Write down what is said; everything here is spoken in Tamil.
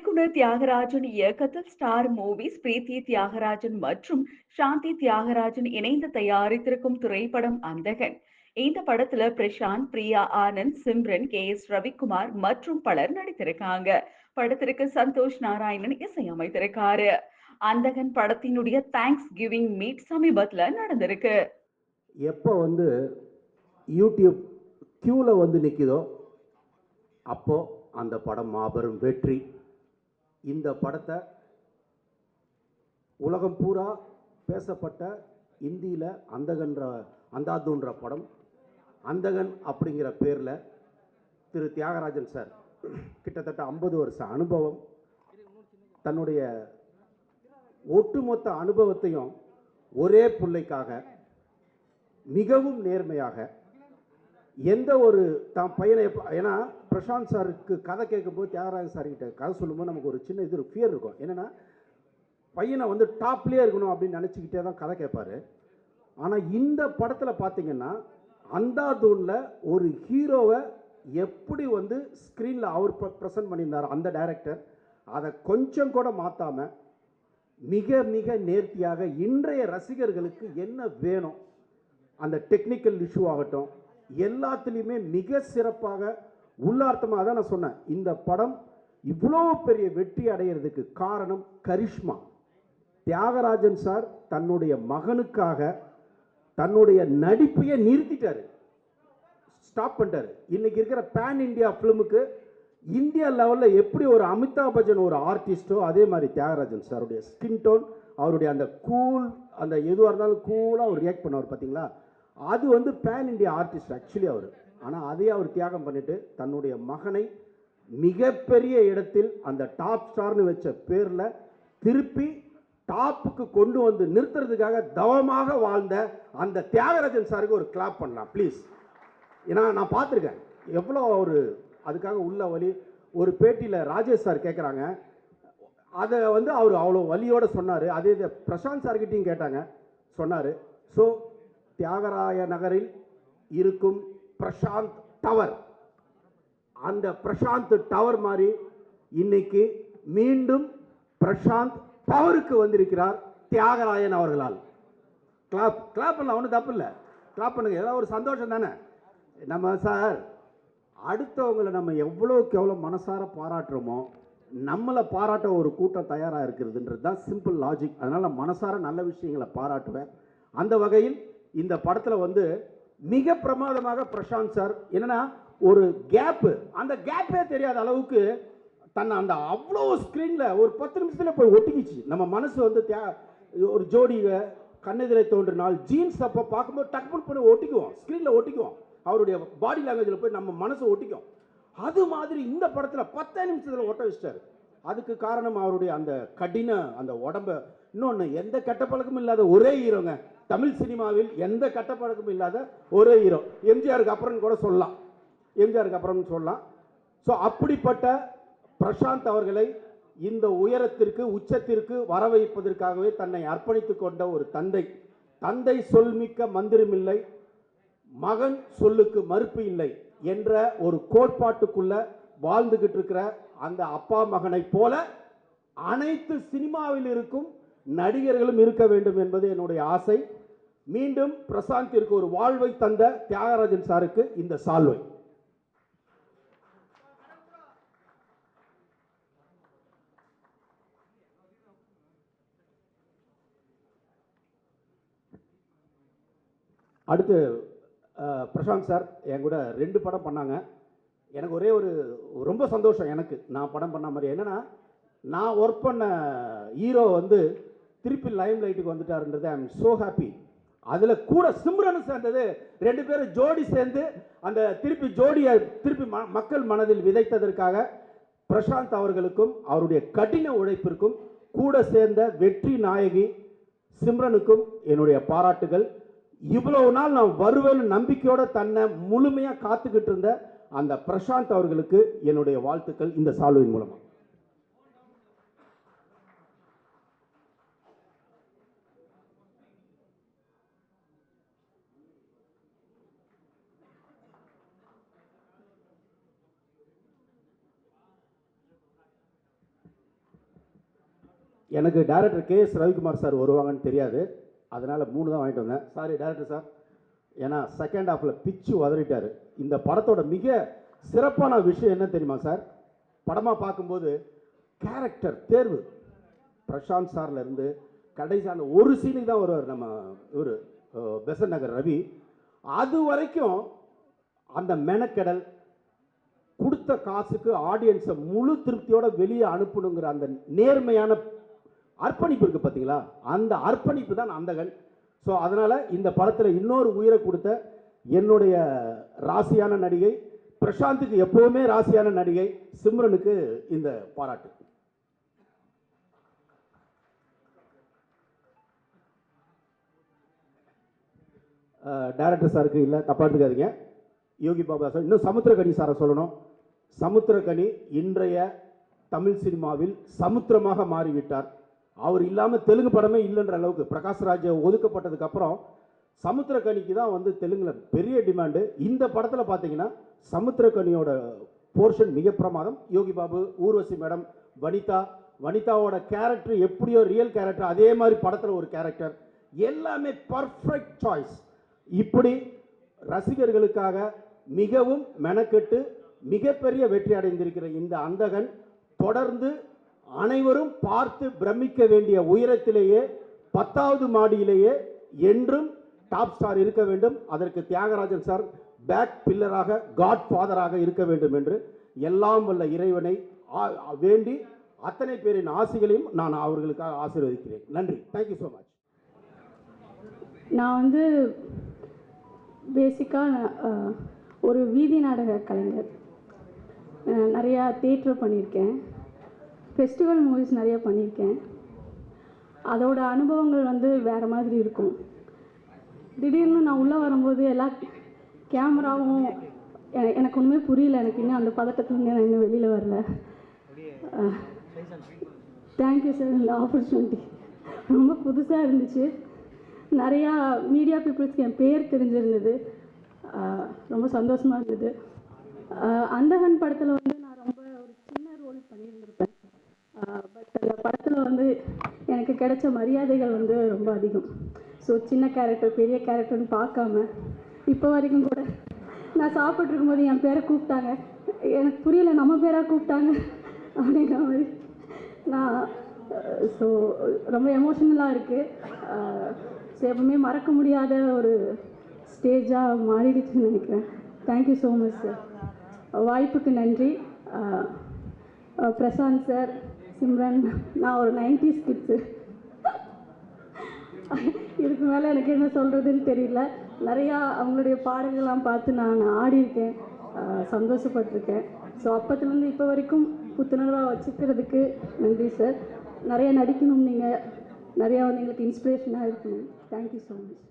இயக்குனர் தியாகராஜன் இயக்கத்தில் ஸ்டார் மூவிஸ் பிரீத்தி தியாகராஜன் மற்றும் சாந்தி தியாகராஜன் இணைந்து தயாரித்திருக்கும் திரைப்படம் அந்தகன். இந்த படத்துல பிரசாந்த் பிரியா ஆனந்த் சிம்ரன் கே எஸ் ரவிக்குமார் மற்றும் பலர் நடித்திருக்காங்க. படத்திற்கு சந்தோஷ் நாராயணன் இசையமைத்திருக்காரு. அந்தகன் படத்தினுடைய தேங்க்ஸ் கிவிங் மீட் சமீபத்துல நடந்திருக்கு. எப்போ வந்து யூடியூப் க்யூவில் வந்து நிற்கிதோ அப்போ அந்த படம் மாபெரும் வெற்றி. இந்த படத்தை உலகம் பூரா பேசப்பட்ட இந்தியில் அந்தகன்ற அந்தாதுன்ற படம். அந்தகன் அப்படிங்கிற பேரில் திரு தியாகராஜன் சார் கிட்டத்தட்ட ஐம்பது வருஷம் அனுபவம் தன்னுடைய ஒட்டுமொத்த அனுபவத்தையும் ஒரே பிள்ளைக்காக மிகவும் நேர்மையாக எந்த ஒரு தான் பையனை ஏன்னா பிரசாந்த் சாருக்கு கதை கேட்கும்போது தியாகராஜ சார்கிட்ட கதை சொல்லும்போது நமக்கு ஒரு சின்ன இது ஃபியர் இருக்கும். என்னென்னா பையனை வந்து டாப்லேயே இருக்கணும் அப்படின்னு நினச்சிக்கிட்டே தான் கதை கேட்பார். ஆனால் இந்த படத்தில் பார்த்தீங்கன்னா அந்தாதூனில் ஒரு ஹீரோவை எப்படி வந்து ஸ்க்ரீனில் அவர் ப்ரெசன்ட் பண்ணியிருந்தார் அந்த டைரக்டர் அதை கொஞ்சம் கூட மாற்றாமல் மிக மிக நேர்த்தியாக இன்றைய ரசிகர்களுக்கு என்ன வேணும்? அந்த டெக்னிக்கல் இஷ்யூ ஆகட்டும் எல்லாத்துலேயுமே மிக சிறப்பாக உள்ளார்த்தமாக தான் நான் சொன்னேன். இந்த படம் இவ்வளோ பெரிய வெற்றி அடையிறதுக்கு காரணம் கரிஷ்மா. தியாகராஜன் சார் தன்னுடைய மகனுக்காக தன்னுடைய நடிப்பையே நிறுத்திட்டார். ஸ்டாப் பண்ணிட்டார். இன்றைக்கி இருக்கிற பேன் இந்தியா ஃபிலிமுக்கு இந்தியா லெவலில் எப்படி ஒரு அமிதாப் பச்சன் ஒரு ஆர்டிஸ்ட்டோ அதே மாதிரி தியாகராஜன் சாருடைய ஸ்கின் டோன் அவருடைய அந்த கூல் அந்த எதுவாக இருந்தாலும் கூலாக அவர் ரியாக்ட் பண்ணுவார் பார்த்தீங்களா அது வந்து பேன் இண்டியா ஆர்டிஸ்ட் ஆக்சுவலி அவர். ஆனால் அதையே அவர் தியாகம் பண்ணிட்டு தன்னுடைய மகனை மிகப்பெரிய இடத்தில் அந்த டாப் ஸ்டார்னு வச்ச பேரில் திருப்பி டாப்புக்கு கொண்டு வந்து நிறுத்துறதுக்காக தவமாக வாழ்ந்த அந்த தியாகராஜன் சாருக்கு ஒரு கிளாப் பண்ணலாம் ப்ளீஸ் ஏன்னா நான் பார்த்துருக்கேன். எவ்வளோ ஒரு அதுக்காக உள்ள வழி ஒரு பேட்டியில் ராஜேஷ் சார் கேட்குறாங்க அதை வந்து அவர் அவ்வளோ வழியோடு சொன்னார். அதே இதை பிரசாந்த் சார்கிட்டையும் கேட்டாங்க. சொன்னார். ஸோ தியாகராய நகரில் இருக்கும் பிரசாந்த் டவர். அந்த பிரசாந்த் டவர் மாதிரி இன்னைக்கு மீண்டும் பிரசாந்த் பவருக்கு வந்திருக்கிறார் தியாகராயன் அவர்களால். கிளாப் கிளாப் பண்ணலாம் ஒன்றும் தப்பு இல்லை. கிளாப் பண்ணுங்க ஏதாவது ஒரு சந்தோஷம் தானே. நம்ம சார் அடுத்தவங்களை நம்ம எவ்வளோக்கு எவ்வளோ மனசார பாராட்டுறோமோ நம்மளை பாராட்ட ஒரு கூட்டம் தயாராக இருக்கிறதுன்றது தான் சிம்பிள் லாஜிக் அதனால் மனசார நல்ல விஷயங்களை பாராட்டுவேன். அந்த வகையில் இந்த படத்தில் வந்து மிக பிரமாதமாக பிரசாந்த் சார் என்னன்னா ஒரு கேப்பு அந்த கேப்பே தெரியாத அளவுக்கு தன்னை அந்த அவ்வளோ ஸ்க்ரீனில் ஒரு பத்து நிமிஷத்தில் போய் ஒட்டிக்கிச்சு. நம்ம மனசு வந்து தே ஒரு ஜோடியை கண்ணெதிரை தோன்றினால் ஜீன்ஸ் அப்போ பார்க்கும்போது டக்குனு பண்ணி ஒட்டிக்குவோம். ஸ்க்ரீனில் ஒட்டிக்குவோம். அவருடைய பாடி லாங்குவேஜில் போய் நம்ம மனசை ஒட்டிக்கும் அது மாதிரி இந்த படத்தில் பத்தே நிமிஷத்தில் ஒட்ட வச்சிட்டாரு. அதுக்கு காரணம் அவருடைய அந்த கடின அந்த உடம்ப. இன்னொன்று எந்த கெட்ட பழக்கமும் இல்லாத ஒரே ஹீரோங்க. தமிழ் சினிமாவில் எந்த கெட்ட பழக்கமும் இல்லாத ஒரே ஹீரோ. எம்ஜிஆருக்கு அப்புறம் கூட சொல்லலாம். எம்ஜிஆருக்கு அப்புறம்னு சொல்லலாம். ஸோ அப்படிப்பட்ட பிரசாந்த் அவர்களை இந்த உயரத்திற்கு உச்சத்திற்கு வர வைப்பதற்காகவே தன்னை அர்ப்பணித்து கொண்ட ஒரு தந்தை. தந்தை சொல்மிக்க மந்திரமில்லை மகன் சொல்லுக்கு மறுப்பு இல்லை என்ற ஒரு கோட்பாட்டுக்குள்ள வாழ்ந்துகிட்டு இருக்கிற அந்த அப்பா மகனைப் போல அனைத்து சினிமாவில் இருக்கும் நடிகர்களும் இருக்க வேண்டும் என்பது என்னுடைய ஆசை. மீண்டும் பிரசாந்திற்கு ஒரு வாழ்வை தந்த தியாகராஜன் சாருக்கு இந்த சால்வை. அடுத்து பிரசாந்த் சார் என் கூட ரெண்டு படம் பண்ணாங்க. எனக்கு ஒரே ஒரு ரொம்ப சந்தோஷம் எனக்கு. நான் படம் பண்ண மாதிரி. என்னென்னா நான் ஒர்க் பண்ண ஹீரோ வந்து திருப்பி லைம் லைட்டுக்கு வந்துட்டாருன்றது ஐ எம் ஸோ ஹாப்பி அதில் கூட சிம்ரன் சேர்ந்தது ரெண்டு பேரும் ஜோடி சேர்ந்து அந்த திருப்பி ஜோடியை திருப்பி ம மக்கள் மனதில் விதைத்ததற்காக பிரசாந்த் அவர்களுக்கும் அவருடைய கடின உழைப்பிற்கும் கூட சேர்ந்த வெற்றி நாயகி சிம்ரனுக்கும் என்னுடைய பாராட்டுகள். இவ்வளவு நாள் நான் வருவேன்னு நம்பிக்கையோட தன்னை முழுமையாக காத்துக்கிட்டு இருந்த அந்த பிரசாந்த் அவர்களுக்கு என்னுடைய வாழ்த்துக்கள் இந்த சால்வின் மூலமாக எனக்கு director K S Ravikumar sir வருவாங்கன்னு தெரியாது. அதனால் மூணு தான் வாங்கிட்டு வந்தேன். Sorry director sir. ஏன்னா செகண்ட் ஹாஃபில் பிச்சு உதறிட்டார் இந்த படத்தோட மிக சிறப்பான விஷயம் என்ன தெரியுமா சார் படமாக பார்க்கும்போது கேரக்டர் தேர்வு. பிரசாந்த் சார்லேருந்து கடைசியான ஒரு சீனுக்கு தான் வருவார் நம்ம இவர் பெசன் நகர் ரவி. அது வரைக்கும் அந்த மெனக்கெடல் கொடுத்த காசுக்கு ஆடியன்ஸை முழு திருப்தியோட வெளியே அனுப்பணுங்கிற அந்த நேர்மையான அர்ப்பணிப்பு இருக்குது பார்த்தீங்களா அந்த அர்ப்பணிப்பு தான் அந்தகன் ஸோ அதனால் இந்த படத்தில் இன்னொரு உயிரை கொடுத்த என்னுடைய ராசியான நடிகை பிரசாந்துக்கு எப்போவுமே ராசியான நடிகை சிம்ரனுக்கு இந்த பாராட்டு. டைரக்டர் சாருக்கு இல்லை தப்பா எடுத்துக்காதீங்க. யோகி பாபா சார் இன்னும் சமுத்திரகனி சாரை சொல்லணும். சமுத்திரகனி இன்றைய தமிழ் சினிமாவில் சமுத்திரமாக மாறிவிட்டார். அவர் இல்லாமல் தெலுங்கு படமே இல்லைன்ற அளவுக்கு பிரகாஷ்ராஜ் ஒதுக்கப்பட்டதுக்கப்புறம் சமுத்திரக்கனிக்கு தான் வந்து தெலுங்கில் பெரிய டிமாண்டு இந்த படத்தில் பார்த்தீங்கன்னா சமுத்திரக்கனியோட போர்ஷன் மிக பிரமாதம். யோகி பாபு ஊர்வசி மேடம் வனிதா வனிதாவோட கேரக்டர் எப்படியோ ரியல் கேரக்டர் அதே மாதிரி படத்தில் ஒரு கேரக்டர் எல்லாமே பர்ஃபெக்ட் சாய்ஸ் இப்படி ரசிகர்களுக்காக மிகவும் மெனக்கெட்டு மிகப்பெரிய வெற்றி அடைந்திருக்கிற இந்த அந்தகன் தொடர்ந்து அனைவரும் பார்த்து பிரமிக்க வேண்டிய உயரத்திலேயே பத்தாவது மாடியிலேயே என்றும் டாப் ஸ்டார் இருக்க வேண்டும். அதற்கு தியாகராஜன் சார் பேக் பில்லராக காட் ஃபாதராக இருக்க வேண்டும் என்று எல்லாம் வல்ல இறைவனை வேண்டி அத்தனை பேரின் ஆசைகளையும் நான் அவர்களுக்காக ஆசீர்வதிக்கிறேன். நன்றி. தேங்க்யூ ஸோ மச் நான் வந்து பேசிக்காக ஒரு வீதி நாடக கலைஞர். நிறையா தேட்டர் பண்ணியிருக்கேன். ஃபெஸ்டிவல் மூவிஸ் நிறையா பண்ணியிருக்கேன். அதோட அனுபவங்கள் வந்து வேறு மாதிரி இருக்கும். திடீர்னு நான் உள்ளே வரும்போது எல்லா கேமராவும் எனக்கு ஒன்றுமே புரியல. எனக்கு இன்னும் அந்த பதட்டத்துலேருந்து நான் இன்னும் வெளியில் வரல. தேங்க்யூ சார் இந்த ஆப்பர்ச்சுனிட்டி ரொம்ப புதுசாக இருந்துச்சு. நிறையா மீடியா பீப்புள்ஸ்க்கு என் பேர் தெரிஞ்சிருந்தது. ரொம்ப சந்தோஷமாக இருந்தது. அந்தகன் படத்தில் வந்து நான் ரொம்ப ஒரு சின்ன ரோல் பண்ணியிருந்திருப்பேன். பட் அந்த படத்தில் வந்து எனக்கு கிடைச்ச மரியாதைகள் வந்து ரொம்ப அதிகம். ஸோ சின்ன கேரக்டர் பெரிய கேரக்டர்னு பார்க்காம இப்போ வரைக்கும் கூட நான் சாப்பிட்ருக்கும் போது என் பேரை கூப்பிட்டாங்க. எனக்கு புரியல நம்ம பேராக கூப்பிட்டாங்க அப்படிங்கிற மாதிரி நான் ஸோ ரொம்ப எமோஷ்னலாக இருக்குது ஸோ எப்பவுமே மறக்க முடியாத ஒரு ஸ்டேஜாக மாறிடுச்சுன்னு நினைக்கிறேன். தேங்க்யூ ஸோ மச் சார் வாய்ப்புக்கு நன்றி. பிரசாந்த் சார் சிம்ரன் நான் ஒரு நைன்டிஸ் கிட்ஸு இதுக்கு மேலே எனக்கு என்ன சொல்கிறதுன்னு தெரியல. நிறையா அவங்களுடைய பாடல்கள்லாம் பார்த்து நான் ஆடியிருக்கேன் சந்தோஷப்பட்டிருக்கேன். ஸோ அப்போத்துலேருந்து இப்போ வரைக்கும் புத்துணர்வாக வச்சுக்கிறதுக்கு நன்றி சார் நிறைய நடிக்கணும் நீங்கள் நிறையா வந்து எங்களுக்கு இன்ஸ்பிரேஷனாக இருக்கணும். Thank you so much